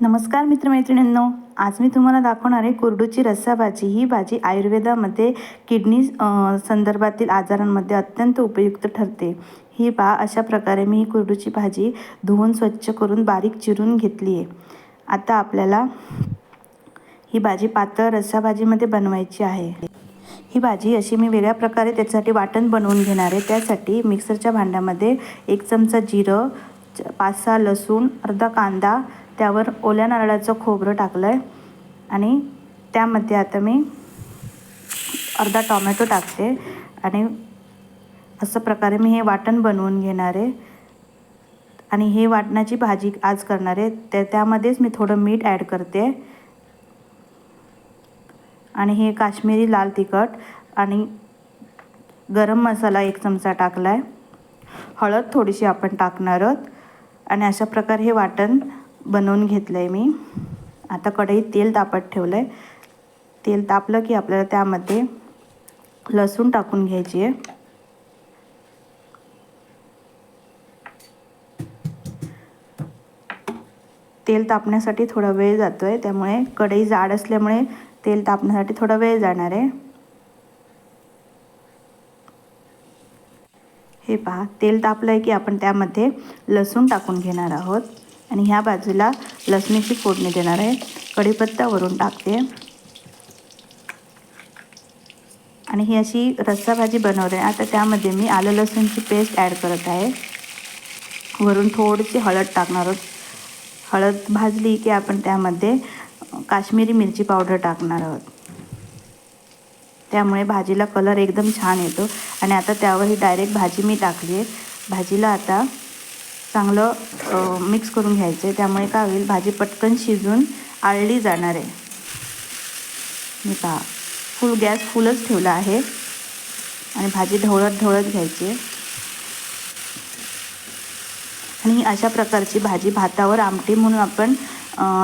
नमस्कार मित्रमैत्रिणींनो आज मी तुम्हाला दाखवणार आहे कुरडूची रस्सा भाजी ही भाजी आयुर्वेदामध्ये किडनी संदर्भातील आजारांमध्ये अत्यंत उपयुक्त ठरते. ही बा अशा प्रकारे मी ही कुरडूची भाजी धुवून स्वच्छ करून बारीक चिरून घेतली आहे. आता आपल्याला ही भाजी पातळ रस्सा भाजीमध्ये बनवायची आहे. ही भाजी अशी मी वेगळ्या प्रकारे त्याच्यासाठी वाटण बनवून घेणार आहे. त्यासाठी मिक्सरच्या भांड्यामध्ये एक चमचा जिरं च- पाच सहा लसूण अर्धा कांदा त्यावर ओल्या नारळाचं खोबरं टाकलं आहे आणि त्यामध्ये आता मी अर्धा टॉमॅटो टाकते. आणि असं प्रकारे मी हे वाटण बनवून घेणार आहे. आणि हे वाटणाची भाजी आज करणार आहे. त्या त्यामध्येच मी थोडं मीठ ॲड करते. आणि हे काश्मीरी लाल तिखट आणि गरम मसाला एक चमचा टाकला आहे हळद थोडीशी आपण टाकणार आहोत. आणि अशा प्रकारे हे वाटण बनवून घेतलं आहे मी. आता कढईत तेल तापत ठेवलं आहे तेल तापलं की आपल्याला त्यामध्ये लसूण टाकून घ्यायची आहे. तेल तापण्यासाठी थोडा वेळ जातो आहे त्यामुळे कढई जाड असल्यामुळे तेल तापण्यासाठी थोडा वेळ जाणार आहे. हे पहा तेल तापलं आहे की आपण त्यामध्ये लसूण टाकून घेणार आहोत. आणि ह्या बाजूला लसणीची फोडणी देणार आहे. कढीपत्ता वरून टाकते. आणि ही अशी रस्सा भाजी बनवते. आता त्यामध्ये मी आलं लसूणची पेस्ट ॲड करत आहे. वरून थोडीशी हळद टाकणार आहोत. हळद भाजली की आपण त्यामध्ये काश्मीरी मिरची पावडर टाकणार आहोत. त्यामुळे भाजीला कलर एकदम छान येतो. आणि आता त्यावर ही डायरेक्ट भाजी मी टाकली आहे. भाजीला आता चांगलं मिक्स करून घ्यायचं. आहे त्यामुळे काय होईल भाजी पटकन शिजून आळली जाणार आहे. मी पहा. फुल गॅस फुलच ठेवला आहे. आणि भाजी ढवळत ढवळत घ्यायची आहे. आणि अशा प्रकारची भाजी भातावर आमटी म्हणून आपण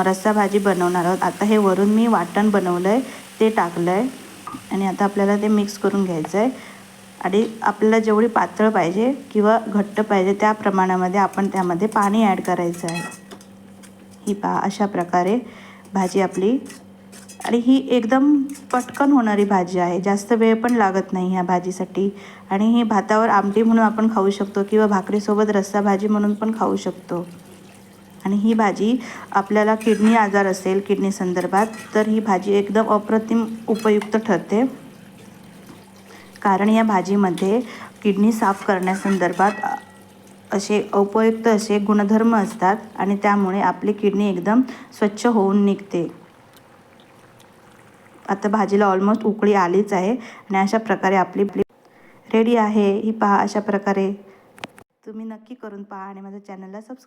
रस्सा भाजी बनवणार आहोत. आता हे वरून मी वाटण बनवलं आहे ते टाकलं आहे आणि आता आपल्याला ते मिक्स करून घ्यायचं आहे आणि आपल्याला जेवढी पातळ पाहिजे किंवा घट्ट पाहिजे त्या प्रमाणामध्ये आपण त्यामध्ये पाणी ॲड करायचं आहे. ही पहा अशा प्रकारे भाजी आपली. आणि ही एकदम पटकन होणारी भाजी आहे. जास्त वेळ पण लागत नाही ह्या भाजीसाठी. आणि ही भातावर आमटी म्हणून आपण खाऊ शकतो किंवा भाकरीसोबत रस्सा भाजी म्हणून पण खाऊ शकतो. आणि ही भाजी आपल्याला किडनी आजार असेल किडनी संदर्भात तर ही भाजी एकदम अप्रतिम उपयुक्त ठरते. कारण या भाजीमध्ये किडनी साफ करण्यासंदर्भात असे उपयुक्त असे गुणधर्म असतात आणि त्यामुळे आपली किडनी एकदम स्वच्छ होऊन निघते. आता भाजीला ऑलमोस्ट उकळी आलीच आहे आणि अशा प्रकारे आपली रेडी आहे. ही पहा अशा प्रकारे. तुम्ही नक्की करून पहा आणि माझ्या चॅनलला सबस्क्राईब